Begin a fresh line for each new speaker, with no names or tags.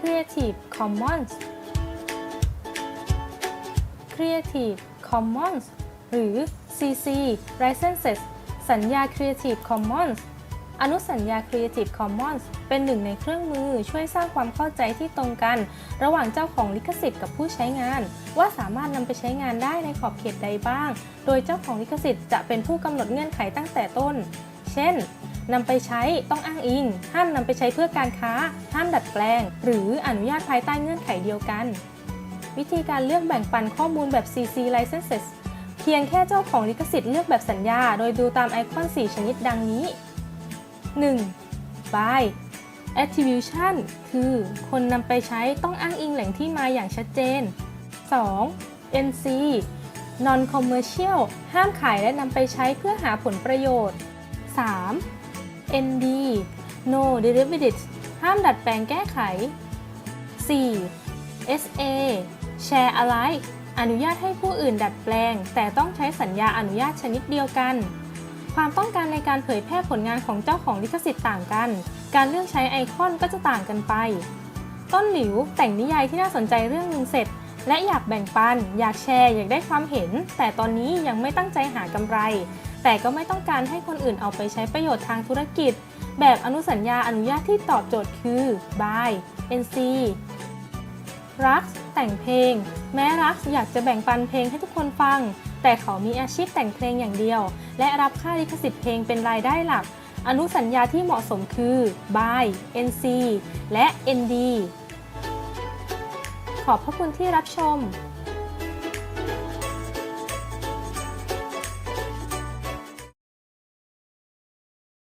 Creative Commons Creative Commons หรือ CC Licenses สัญญา Creative Commons อนุสัญญา Creative Commons เป็นหนึ่งในเครื่องมือช่วยสร้างความเข้าใจที่ตรงกัน ระหว่างเจ้าของลิขสิทธิ์กับผู้ใช้งาน ว่าสามารถนำไปใช้งานได้ในขอบเขตใดบ้าง โดยเจ้าของลิขสิทธิ์จะเป็นผู้กำหนดเงื่อนไขตั้งแต่ต้น เช่น นำไปใช้ต้องอ้างอิง ห้ามนำไปใช้เพื่อการค้า ห้ามดัดแปลง หรืออนุญาตภายใต้เงื่อนไขเดียวกัน วิธีการเลือกแบ่งปันข้อมูลแบบ CC licenses เพียงแค่เจ้าของลิขสิทธิ์เลือกแบบสัญญา โดยดูตามไอคอน 4 ชนิดดังนี้ 1. by attribution คือคนนำไปใช้ต้องอ้างอิงแหล่งที่มาอย่างชัดเจน 2. NC non commercial ห้ามขายและนำไปใช้เพื่อหาผลประโยชน์ 3. ND no derivatives ห้ามดัดแปลงแก้ไข 4. SA share alike อนุญาตให้ผู้อื่นดัดแปลง แต่ต้องใช้สัญญาอนุญาตชนิดเดียวกัน ความต้องการในการเผยแพร่ผลงานของเจ้าของลิขสิทธิ์ต่างกัน การเลือกใช้ไอคอนก็จะต่างกันไป ต้นหลิวแต่งนิยายที่น่าสนใจเรื่องหนึ่งเสร็จ และอยากแบ่งปัน อยากแชร์ อยากได้ความเห็น แต่ตอนนี้ยังไม่ตั้งใจหากำไรแต่ก็ไม่ต้องการให้คนอื่นเอาไปใช้ประโยชน์ทางธุรกิจ แบบอนุสัญญาอนุญาตที่ตอบโจทย์คือ by NC รักแต่งเพลง แม้รักอยากจะแบ่งปันเพลงให้ทุกคนฟัง แต่เขามีอาชีพแต่งเพลงอย่างเดียว และรับค่าลิขสิทธิ์เพลงเป็นรายได้หลัก อนุสัญญาที่เหมาะสมคือ by NC และ ND ขอบพระคุณที่รับชม